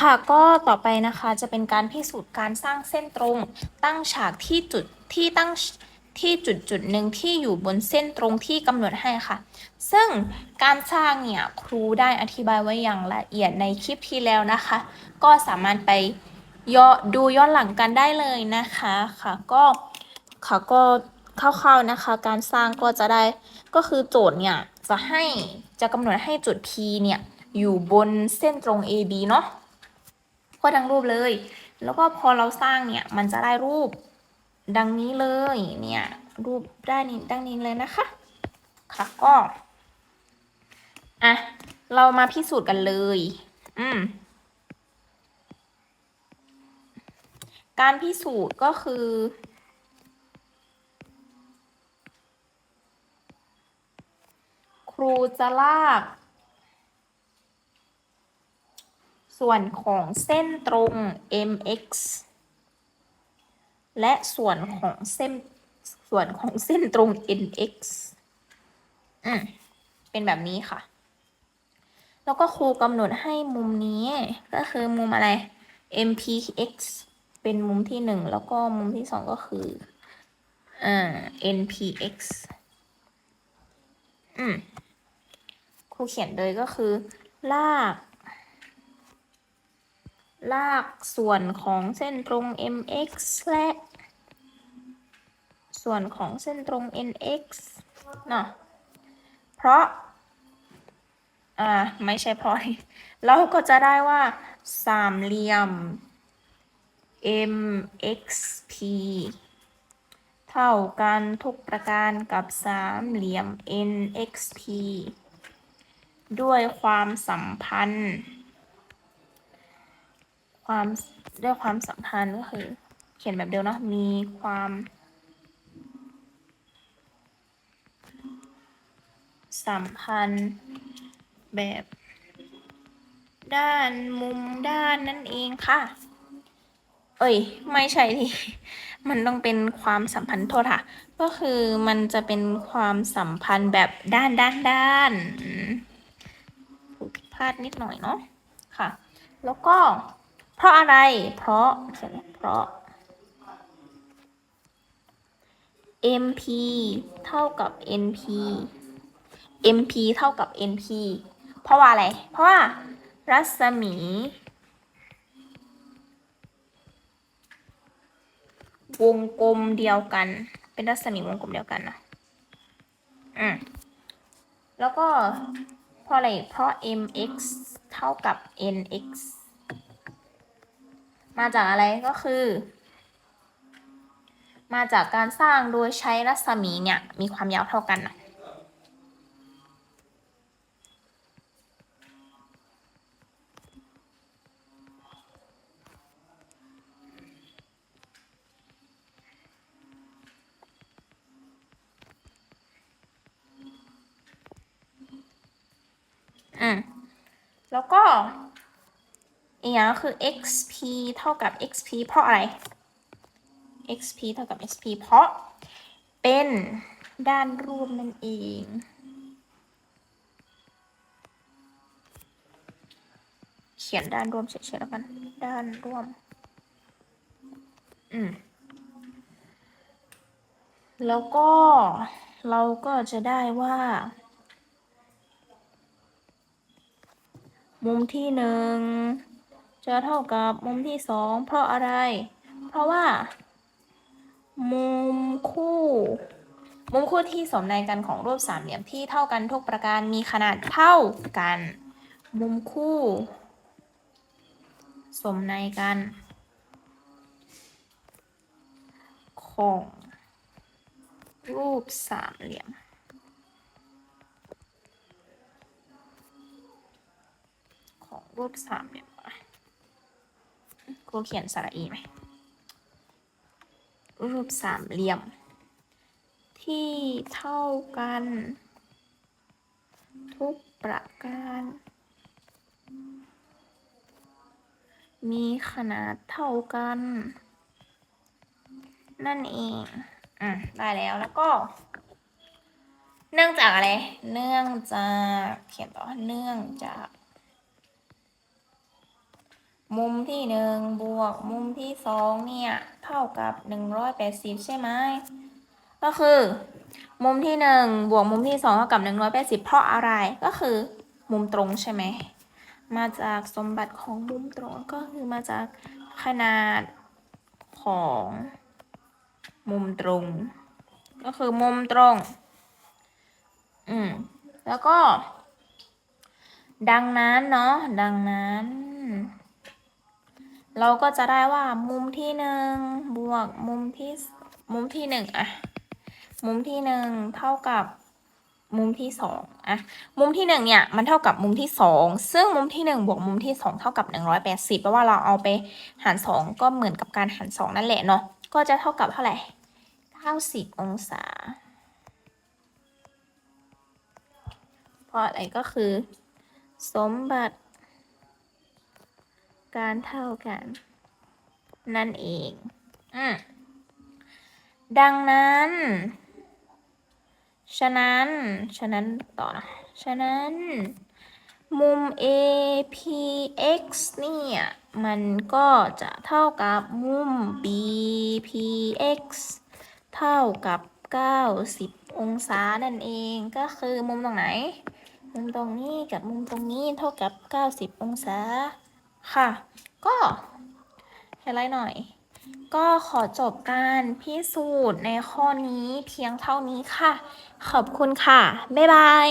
ค่ะก็ต่อไปนะคะจะเป็นการพิสูจน์การสร้างเส้นตรง ตั้งฉากที่จุดที่ตั้งที่จุดจุดหนึ่งที่อยู่บนเส้นตรงที่กำหนดให้ค่ะ ซึ่งการสร้างเนี่ยครูได้อธิบายไว้อย่างละเอียดในคลิปที่แล้วนะคะ ก็สามารถไปย่อดูย้อนหลังกันได้เลยนะคะค่ะก็ค่ะก็คร่าวๆนะคะ การสร้างก็จะได้ก็คือโจทย์เนี่ยจะให้จะกำหนดให้จุด P เนี่ยอยู่บนเส้นตรง AB เนาะ ก็ดังรูปเลย แล้วก็พอเราสร้างเนี่ยมันจะได้รูปดังนี้เลยเนี่ยรูปได้นี้ดังนี้เลยนะคะ ค่ะก็อะเรามาพิสูจน์กันเลย อืมการพิสูจน์ก็คือ ครูจะลาก ส่วนของเส้นตรง mx และส่วนของเส้นส่วนของเส้นตรง nx อืมเป็นแบบนี้ค่ะ แล้วก็ครูกำหนดให้มุมนี้ก็คือมุมอะไร mpx เป็นมุมที่หนึ่งแล้วก็มุมที่สองก็คืออ่า npx อืมครูเขียนเลยก็คือ ลาก ลากส่วนของเส้นตรง mx และ ส่วนของเส้นตรง nx เนาะเพราะ อ่า ไม่ใช่เพราะเราก็จะได้ว่า สามเหลี่ยม mxp เท่ากันทุกประการกับสามเหลี่ยม nxp ด้วยความสัมพันธ์ ความด้วยความสัมพันธ์ก็คือ เขียนแบบเดียวเนาะมีความสัมพันธ์แบบ ด้านมุมด้านนั่นเองค่ะ เอ้ย ไม่ใช่ดิมันต้องเป็นความสัมพันธ์โทษค่ะ ก็คือมันจะเป็นความสัมพันธ์แบบด้านด้านด้านผิดพลาดนิดหน่อยเนาะค่ะ แล้วก็ เพราะอะไร เพราะเขียนเพราะ mp เท่ากับ np mp เท่ากับ np เพราะว่าอะไร เพราะว่ารัศมี วงกลมเดียวกัน เป็นรัศมีวงกลมเดียวกันนะอืมแล้วก็เพราะอะไร เพราะ mx เท่ากับ nx มาจากอะไรก็คือ มาจากการสร้างโดยใช้รัศมีเนี่ยมีความยาวเท่ากันนะอืมแล้วก็ อีกอย่างก็คือ xp เท่ากับ xp เพราะอะไร xp เท่ากับ xp เพราะเป็นด้านรวมนั่นเอง เขียนด้านรวมเฉยๆแล้วกัน ด้านรวม อืม แล้วก็เราก็จะได้ว่า มุมที่หนึ่ง จะเท่ากับมุมที่สองเพราะอะไร เพราะว่า มุมคู่ มุมคู่ที่สมในกันของรูปสามเหลี่ยมที่เท่ากันทุกประการมีขนาดเท่ากัน มุมคู่ สมในกัน ของรูปสามเหลี่ยมของรูปสามเหลี่ยม ครูเขียนสระอีไหม รูปสามเหลี่ยม ที่เท่ากัน ทุกประการ มีขนาดเท่ากัน นั่นเอง อะ ได้แล้วแล้วก็ เนื่องจากอะไร เนื่องจาก เขียนต่อ เนื่องจาก มุมที่หนึ่งบวกมุมที่สองเนี่ยเท่ากับหนึ่งร้อยแปดสิบใช่ไหมก็คือ มุมที่หนึ่งบวกมุมที่สองเท่ากับหนึ่งร้อยแปดสิบเพราะอะไรก็คือ มุมตรงใช่ไหมมาจากสมบัติของมุมตรงก็คือมาจากขนาดของมุมตรง ก็คือมุมตรง อืมแล้วก็ ดังนั้นเนาะดังนั้น เราก็จะได้ว่ามุมที่หนึ่งบวกมุมที่มุมที่หนึ่งอะมุมที่หนึ่งเท่ากับมุมที่สองอะมุมที่หนึ่งเนี่ยมันเท่ากับมุมที่สองซึ่งมุมที่หนึ่งบวกมุมที่สองเท่ากับหนึ่งร้อยแปดสิบแปลว่าเราเอาไปหารสองก็เหมือนกับการหารสองนั่นแหละเนาะก็จะเท่ากับเท่าไหร่เก้าสิบองศา เพราะอะไรก็คือ สมบัติ การเท่ากัน นั่นเองอืมดังนั้น ฉะนั้น ฉะนั้นต่อนะ ฉะนั้น มุม APX เนี่ย มันก็จะเท่ากับมุม BPX เท่ากับ 90 องศานั่นเอง ก็คือมุมตรงไหน มุมตรงนี้กับมุมตรงนี้เท่ากับ 90 องศา ค่ะ ก็ไฮไลท์หน่อย ก็ขอจบการพิสูจน์ในข้อนี้เพียงเท่านี้ค่ะ ขอบคุณค่ะ บ๊ายบาย